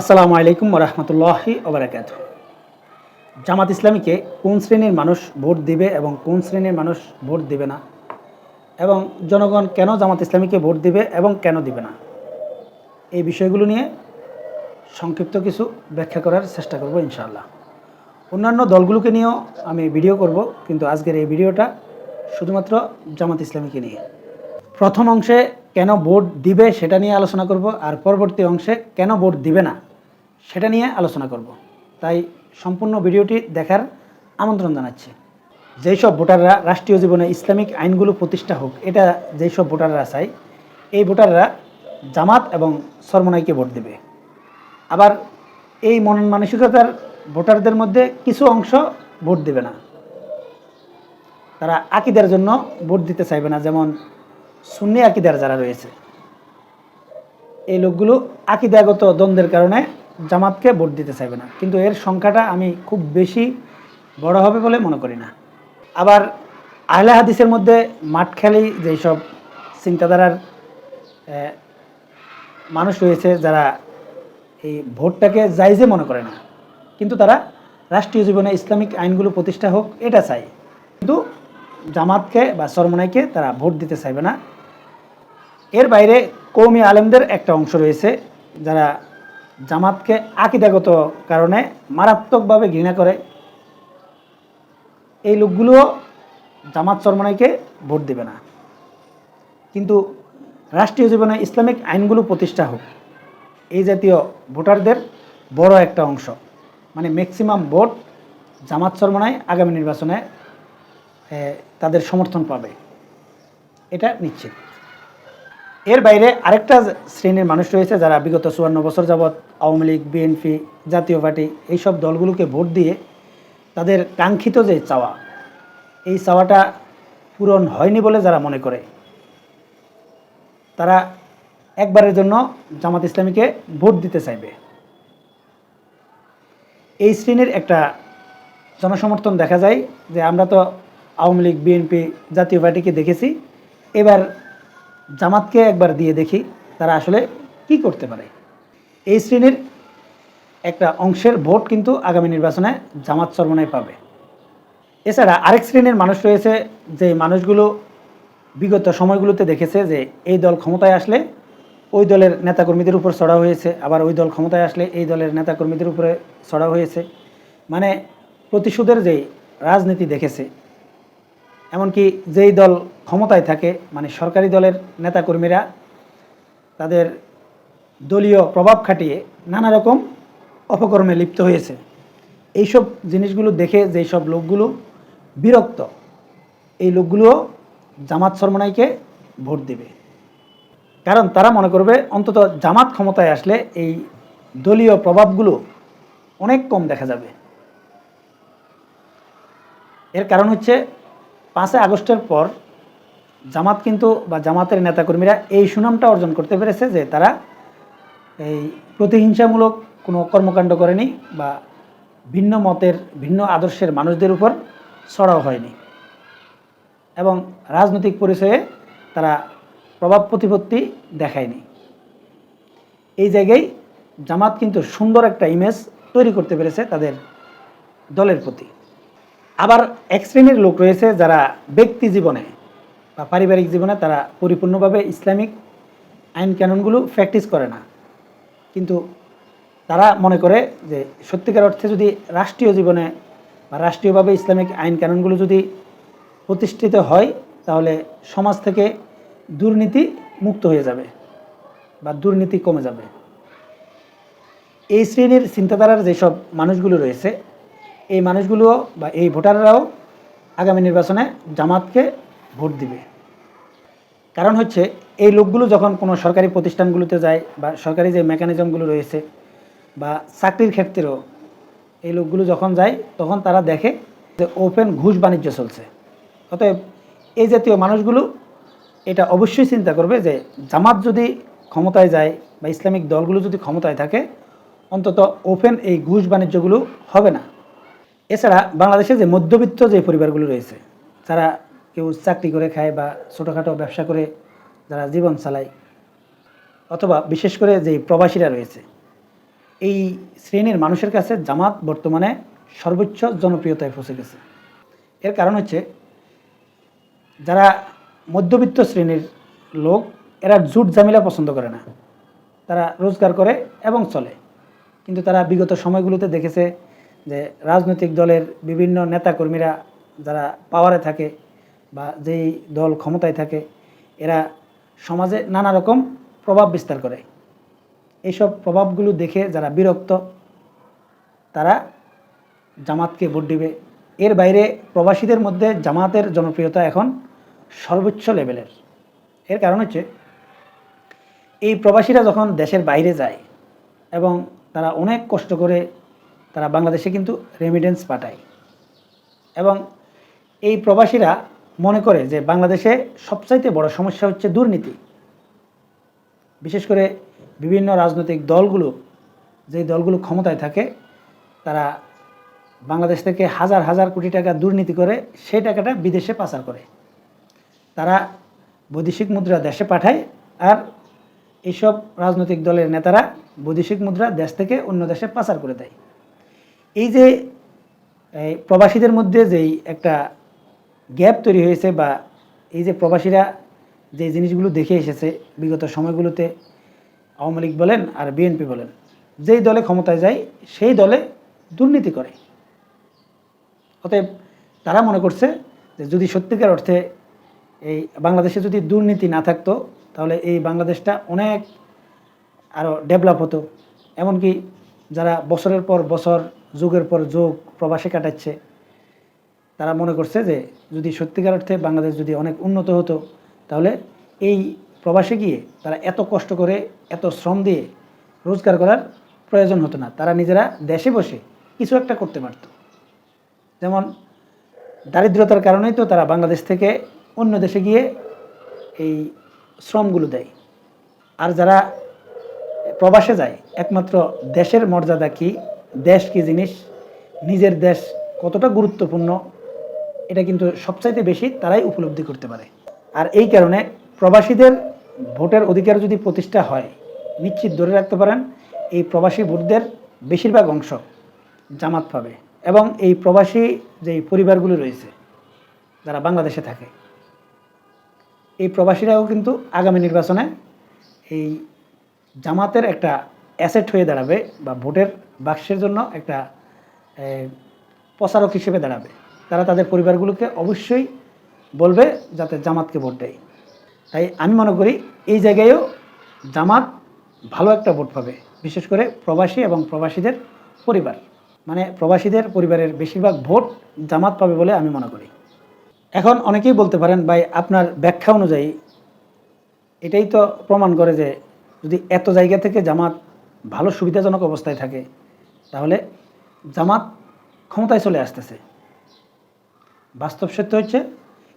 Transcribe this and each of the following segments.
আসসালামু আলাইকুম রহমতুল্লাহি ওবরাকাত জামাত ইসলামীকে কোন শ্রেণির মানুষ ভোট দিবে এবং কোন শ্রেণির মানুষ ভোট দিবে না? এবং জনগণ কেন জামাত ইসলামীকে ভোট দিবে এবং কেন দিবে না? এই বিষয়গুলো নিয়ে সংক্ষিপ্ত কিছু ব্যাখ্যা করার চেষ্টা করব ইনশাআল্লাহ। অন্যান্য দলগুলোকে নিয়েও আমি ভিডিও করব, কিন্তু আজকের এই ভিডিওটা শুধুমাত্র জামাত ইসলামীকে নিয়ে। প্রথম অংশে কেন ভোট দিবে সেটা নিয়ে আলোচনা করব, আর পরবর্তী অংশে কেন ভোট দিবে না? সেটা নিয়ে আলোচনা করব। তাই সম্পূর্ণ ভিডিওটি দেখার আমন্ত্রণ জানাচ্ছি। যেই সব ভোটাররা রাষ্ট্রীয় জীবনে ইসলামিক আইনগুলো প্রতিষ্ঠা হোক, এটা যেই সব ভোটাররা চায়, এই ভোটাররা জামাত এবং সরমনাইকে ভোট দেবে। আবার এই মন মানসিকতার ভোটারদের মধ্যে কিছু অংশ ভোট দেবে না। তারা আকিদের জন্য ভোট দিতে চাইবে না, যেমন সুন্নি আকিদার যারা রয়েছে। এই লোকগুলো আকিদাগত দ্বন্দ্বের কারণে জামাতকে ভোট দিতে চাইবে না। কিন্তু এর সংখ্যাটা আমি খুব বেশি বড় হবে বলে মনে করি না। আবার আহলে হাদিসের মধ্যে মাঠ খেলি যেসব চিন্তাধারার মানুষ রয়েছে যারা এই ভোটটাকে জায়জে মনে করে না, কিন্তু তারা রাষ্ট্রীয় জীবনে ইসলামিক আইনগুলো প্রতিষ্ঠা হোক, এটা চাই। কিন্তু জামাতকে বা সরমনাইকে তারা ভোট দিতে চাইবে না। এর বাইরে কৌমি আলেমদের একটা অংশ রয়েছে যারা জামাতকে আকিদাগত কারণে মারাত্মকভাবে ঘৃণা করে। এই লোকগুলোও জামাত সরমনাইকে ভোট দেবে না। কিন্তু রাষ্ট্রীয় জীবনে ইসলামিক আইনগুলো প্রতিষ্ঠা হোক, এই জাতীয় ভোটারদের বড় একটা অংশ। মানে ম্যাক্সিমাম ভোট জামাত সরমনায় আগামী নির্বাচনে তাদের সমর্থন পাবে। এটা নিশ্চিত। এর বাইরে আরেকটা শ্রেণির মানুষ রয়েছে যারা বিগত চুয়ান্ন বছর যাবৎ আওয়ামী লীগ, বিএনপি, জাতীয় পার্টি এইসব দলগুলোকে ভোট দিয়ে তাদের কাঙ্ক্ষিত যে চাওয়া, এই চাওয়াটা পূরণ হয়নি বলে যারা মনে করে। তারা একবারের জন্য জামাত ইসলামীকে ভোট দিতে চাইবে। এই শ্রেণির একটা জনসমর্থন দেখা যায় যে আমরা তো আওয়ামী লীগ, বিএনপি জাতীয় পার্টিকে দেখেছি। এবার জামাতকে একবার দিয়ে দেখি তারা আসলে কি করতে পারে। এই শ্রেণির একটা অংশের ভোট কিন্তু আগামী নির্বাচনে জামাত সর্বনায় পাবে। এছাড়া আরেক শ্রেণির মানুষ রয়েছে যে মানুষগুলো বিগত সময়গুলোতে দেখেছে যে এই দল ক্ষমতায় আসলে ওই দলের নেতাকর্মীদের উপর চড়া হয়েছে, আবার ওই দল ক্ষমতায় আসলে এই দলের নেতাকর্মীদের উপরে চড়া হয়েছে। মানে প্রতিশোধের যেই রাজনীতি দেখেছে এমনকি যেই দল ক্ষমতায় থাকে মানে সরকারি দলের নেতাকর্মীরা, তাদের দলীয় প্রভাব খাটিয়ে নানা রকম অপকর্মে লিপ্ত হয়েছে। এইসব জিনিসগুলো দেখে যেই সব লোকগুলো বিরক্ত, এই লোকগুলো জামাত সরমনাইকে ভোট দেবে। কারণ তারা মনে করবে, অন্তত জামাত ক্ষমতায় আসলে এই দলীয় প্রভাবগুলো অনেক কম দেখা যাবে। এর কারণ হচ্ছে পাঁচই আগস্টের পর জামাত কিন্তু বা জামাতের নেতাকর্মীরা এই সুনামটা অর্জন করতে পেরেছে যে তারা এই প্রতিহিংসামূলক কোনো কর্মকাণ্ড করেনি বা ভিন্ন মতের, ভিন্ন আদর্শের মানুষদের উপর ছড়াও হয়নি। এবং রাজনৈতিক পরিচয়ে তারা প্রভাব প্রতিপত্তি দেখায়নি। এই জায়গায় জামাত কিন্তু সুন্দর একটা ইমেজ তৈরি করতে পেরেছে তাদের দলের প্রতি। আবার এক শ্রেণির লোক রয়েছে যারা ব্যক্তি জীবনে বা পারিবারিক জীবনে তারা পরিপূর্ণভাবে ইসলামিক আইন কানুনগুলো প্র্যাকটিস করে না। কিন্তু তারা মনে করে যে সত্যিকার অর্থে যদি রাষ্ট্রীয় জীবনে বা রাষ্ট্রীয়ভাবে ইসলামিক আইন কানুনগুলো যদি প্রতিষ্ঠিত হয়, তাহলে সমাজ থেকে দুর্নীতি মুক্ত হয়ে যাবে বা দুর্নীতি কমে যাবে। এই শ্রেণির চিন্তাধারার যেসব মানুষগুলো রয়েছে এই মানুষগুলো বা এই ভোটাররাও আগামী নির্বাচনে জামাতকে ভোট দিবে। কারণ হচ্ছে এই লোকগুলো যখন কোনো সরকারি প্রতিষ্ঠানগুলোতে যায় বা সরকারি যে মেকানিজমগুলো রয়েছে বা চাকরির ক্ষেত্রেও এই লোকগুলো যখন যায়, তখন তারা দেখে যে ওপেন ঘুষ বাণিজ্য চলছে। অতএব এই জাতীয় মানুষগুলো এটা অবশ্যই চিন্তা করবে যে জামাত যদি ক্ষমতায় যায় বা ইসলামিক দলগুলো যদি ক্ষমতায় থাকে, অন্তত ওপেন এই ঘুষ বাণিজ্যগুলো হবে না। এছাড়া বাংলাদেশে যে মধ্যবিত্ত যে পরিবারগুলো রয়েছে, যারা কেউ চাকরি করে খায় বা ছোটোখাটো ব্যবসা করে যারা জীবন চালায়, অথবা বিশেষ করে যে প্রবাসীরা রয়েছে, এই শ্রেণির মানুষের কাছে জামাত বর্তমানে সর্বোচ্চ জনপ্রিয়তায় পৌঁছে গেছে। এর কারণ হচ্ছে, যারা মধ্যবিত্ত শ্রেণির লোক, এরা জুট জামিলা পছন্দ করে না। তারা রোজগার করে এবং চলে। কিন্তু তারা বিগত সময়গুলোতে দেখেছে যে রাজনৈতিক দলের বিভিন্ন নেতাকর্মীরা যারা পাওয়ারে থাকে বা যেই দল ক্ষমতায় থাকে, এরা সমাজে নানা রকম প্রভাব বিস্তার করে। এইসব প্রভাবগুলো দেখে যারা বিরক্ত, তারা জামাতকে ভোট দিবে। এর বাইরে প্রবাসীদের মধ্যে জামাতের জনপ্রিয়তা এখন সর্বোচ্চ লেভেলের এর কারণ হচ্ছে, এই প্রবাসীরা যখন দেশের বাইরে যায় এবং তারা অনেক কষ্ট করে তারা বাংলাদেশে কিন্তু রেমিডেন্স পাঠায়। এবং এই প্রবাসীরা মনে করে যে বাংলাদেশে সবচাইতে বড় সমস্যা হচ্ছে দুর্নীতি। বিশেষ করে বিভিন্ন রাজনৈতিক দলগুলো, যেই দলগুলো ক্ষমতায় থাকে, তারা বাংলাদেশ থেকে হাজার হাজার কোটি টাকা দুর্নীতি করে সেই টাকাটা বিদেশে পাচার করে। তারা বৈদেশিক মুদ্রা দেশে পাঠায় আর এইসব রাজনৈতিক দলের নেতারা বৈদেশিক মুদ্রা দেশ থেকে অন্য দেশে পাচার করে দেয়। এই যে প্রবাসীদের মধ্যে যেই একটা গ্যাপ তৈরি হয়েছে বা এই যে প্রবাসীরা যে জিনিসগুলো দেখে এসেছে বিগত সময়গুলোতে, আওয়ামী লীগ বলেন আর বিএনপি বলেন, যেই দলে ক্ষমতায় যায়, সেই দলে দুর্নীতি করে। অতএব তারা মনে করছে যে যদি সত্যিকার অর্থে এই বাংলাদেশে যদি দুর্নীতি না থাকতো, তাহলে এই বাংলাদেশটা অনেক আরও ডেভেলপ হতো। এমনকি যারা বছরের পর বছর যুগের পর যুগ প্রবাসে কাটাচ্ছে, তারা মনে করছে যে যদি সত্যিকার অর্থে বাংলাদেশ যদি অনেক উন্নত হতো, তাহলে এই প্রবাসে গিয়ে তারা এত কষ্ট করে, এত শ্রম দিয়ে রোজগার করার প্রয়োজন হতো না। তারা নিজেরা দেশে বসে কিছু একটা করতে পারত। যেমন দারিদ্রতার কারণেই তো তারা বাংলাদেশ থেকে অন্য দেশে গিয়ে এই শ্রমগুলো দেয়। আর যারা প্রবাসে যায়, একমাত্র দেশের মর্যাদা কি? দেশ কি জিনিস? নিজের দেশ কতটা গুরুত্বপূর্ণ? এটা কিন্তু সবচাইতে বেশি তারাই উপলব্ধি করতে পারে। আর এই কারণে প্রবাসীদের ভোটের অধিকার যদি প্রতিষ্ঠা হয়, নিশ্চিত ধরে রাখতে পারেন, এই প্রবাসী ভোটদের বেশিরভাগ অংশ জামাত পাবে এবং এই প্রবাসী যেই পরিবারগুলো রয়েছে, যারা বাংলাদেশে থাকে, এই প্রবাসীরাও কিন্তু আগামী নির্বাচনে এই জামাতের একটা অ্যাসেট হয়ে দাঁড়াবে বা ভোটের বাক্সের জন্য একটা প্রচারক হিসেবে দাঁড়াবে। তারা তাদের পরিবারগুলোকে অবশ্যই বলবে যাতে জামাতকে ভোট দেয়। তাই আমি মনে করি এই জায়গায়ও জামাত ভালো একটা ভোট পাবে, বিশেষ করে প্রবাসী এবং প্রবাসীদের পরিবার। মানে প্রবাসীদের পরিবারের বেশিরভাগ ভোট জামাত পাবে বলে আমি মনে করি। এখন অনেকেই বলতে পারেন, ভাই, আপনার ব্যাখ্যা অনুযায়ী এটাই তো প্রমাণ করে যে যদি এত জায়গা থেকে জামাত ভালো সুবিধাজনক অবস্থায় থাকে, তাহলে জামাত ক্ষমতায় চলে আসতেছে। বাস্তব সত্য হচ্ছে,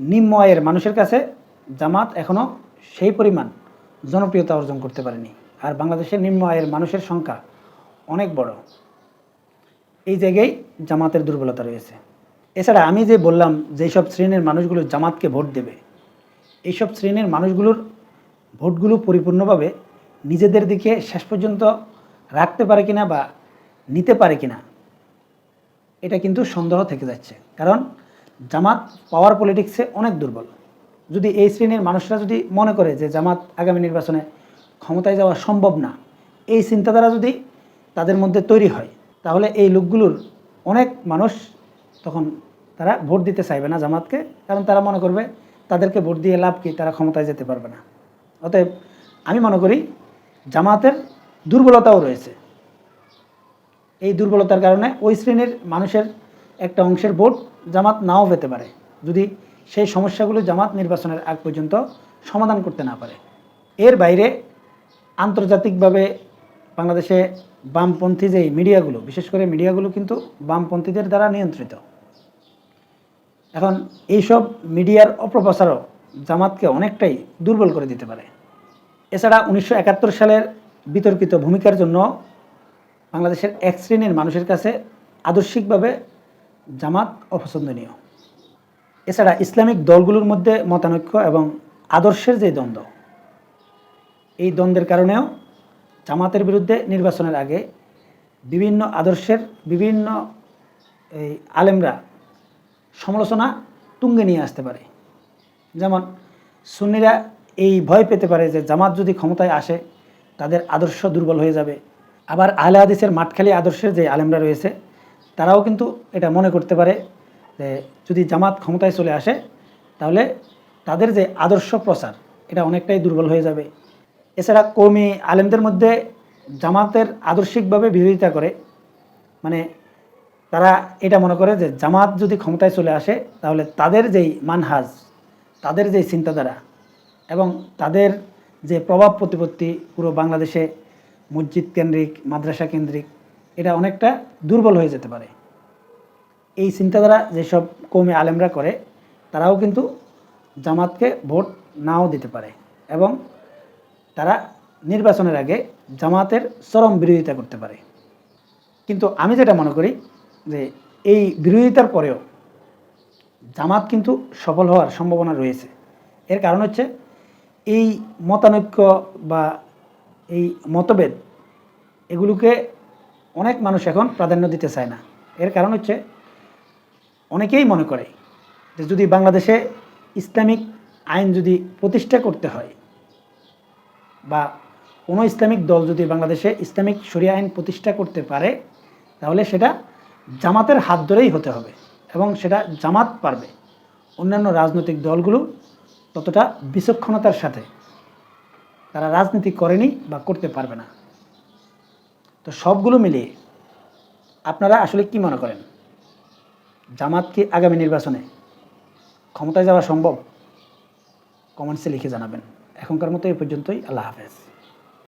নিম্ন আয়ের মানুষের কাছে জামাত এখনও সেই পরিমাণ জনপ্রিয়তা অর্জন করতে পারেনি। আর বাংলাদেশের নিম্ন আয়ের মানুষের সংখ্যা অনেক বড়। এই জায়গায় জামাতের দুর্বলতা রয়েছে। এছাড়া আমি যে বললাম, যেসব শ্রেণির মানুষগুলো জামাতকে ভোট দেবে, এইসব শ্রেণির মানুষগুলোর ভোটগুলো পরিপূর্ণভাবে নিজেদের দিকে শেষ পর্যন্ত রাখতে পারে কিনা বা নিতে পারে কিনা, এটা কিন্তু সন্দেহ থেকে যাচ্ছে। কারণ জামাত পাওয়ার পলিটিক্সে অনেক দুর্বল। যদি এই শ্রেণির মানুষরা যদি মনে করে যে জামাত আগামী নির্বাচনে ক্ষমতায় যাওয়া সম্ভব না, এই চিন্তাধারা যদি তাদের মধ্যে তৈরি হয়, তাহলে এই লোকগুলোর অনেক মানুষ তখন তারা ভোট দিতে চাইবে না জামাতকে, কারণ তারা মনে করবে তাদেরকে ভোট দিয়ে লাভ কি, তারা ক্ষমতায় যেতে পারবে না। অতএব আমি মনে করি জামাতের দুর্বলতাও রয়েছে। এই দুর্বলতার কারণে ওই শ্রেণির মানুষের একটা অংশের ভোট জামাত নাও পেতে পারে, যদি সেই সমস্যাগুলো জামাত নির্বাচনের আগ পর্যন্ত সমাধান করতে না পারে। এর বাইরে আন্তর্জাতিকভাবে বাংলাদেশে বামপন্থী যেই মিডিয়াগুলো, বিশেষ করে মিডিয়াগুলো কিন্তু বামপন্থীদের দ্বারা নিয়ন্ত্রিত। এখন এইসব মিডিয়ার অপপ্রচারও জামাতকে অনেকটাই দুর্বল করে দিতে পারে। এছাড়া উনিশশো একাত্তর সালের বিতর্কিত ভূমিকার জন্য বাংলাদেশের এক শ্রেণির মানুষের কাছে আদর্শিকভাবে জামাত অপছন্দনীয়। এছাড়া ইসলামিক দলগুলোর মধ্যে মতানৈক্য এবং আদর্শের যে দ্বন্দ্ব, এই দ্বন্দ্বের কারণেও জামাতের বিরুদ্ধে নির্বাচনের আগে বিভিন্ন আদর্শের বিভিন্ন, এই আলেমরা সমালোচনা তুঙ্গে নিয়ে আসতে পারে। যেমন সুন্নিরা এই ভয় পেতে পারে যে জামাত যদি ক্ষমতায় আসে তাদের আদর্শ দুর্বল হয়ে যাবে। আবার আহলে হাদিসের মাঠখালি আদর্শের যে আলেমরা রয়েছে, তারাও কিন্তু এটা মনে করতে পারে যে যদি জামাত ক্ষমতায় চলে আসে, তাহলে তাদের যে আদর্শ প্রচার, এটা অনেকটাই দুর্বল হয়ে যাবে। এছাড়া কৌমি আলেমদের মধ্যে জামাতের আদর্শিকভাবে বিরোধিতা করে। মানে তারা এটা মনে করে যে জামাত যদি ক্ষমতায় চলে আসে, তাহলে তাদের যেই মানহাজ, তাদের যেই চিন্তাধারা এবং তাদের যে প্রভাব প্রতিপত্তি পুরো বাংলাদেশে মসজিদ কেন্দ্রিক, মাদ্রাসা কেন্দ্রিক, এটা অনেকটা দুর্বল হয়ে যেতে পারে। এই চিন্তাধারা যেসব কমে আলেমরা করে, তারাও কিন্তু জামাতকে ভোট নাও দিতে পারে এবং তারা নির্বাচনের আগে জামাতের চরম বিরোধিতা করতে পারে। কিন্তু আমি যেটা মনে করি যে এই বিরোধিতার পরেও জামাত কিন্তু সফল হওয়ার সম্ভাবনা রয়েছে। এর কারণ হচ্ছে এই মতানৈক্য বা এই মতভেদ এগুলোকে অনেক মানুষ এখন প্রাধান্য দিতে চায় না। এর কারণ হচ্ছে অনেকেই মনে করে যে যদি বাংলাদেশে ইসলামিক আইন যদি প্রতিষ্ঠা করতে হয় বা কোনো ইসলামিক দল যদি বাংলাদেশে ইসলামিক শরিয়া আইন প্রতিষ্ঠা করতে পারে, তাহলে সেটা জামাতের হাত ধরেই হতে হবে এবং সেটা জামাত পারবে। অন্যান্য রাজনৈতিক দলগুলো ততটা বিচক্ষণতার সাথে তারা রাজনীতি করেনি বা করতে পারবে না। তো সবগুলো মিলিয়ে আপনারা আসলে কি মনে করেন? জামাত কি আগামী নির্বাচনে ক্ষমতায় যাওয়া সম্ভব? কমেন্টসে লিখে জানাবেন। এখনকার মতো এই পর্যন্তই। আল্লাহ হাফেজ।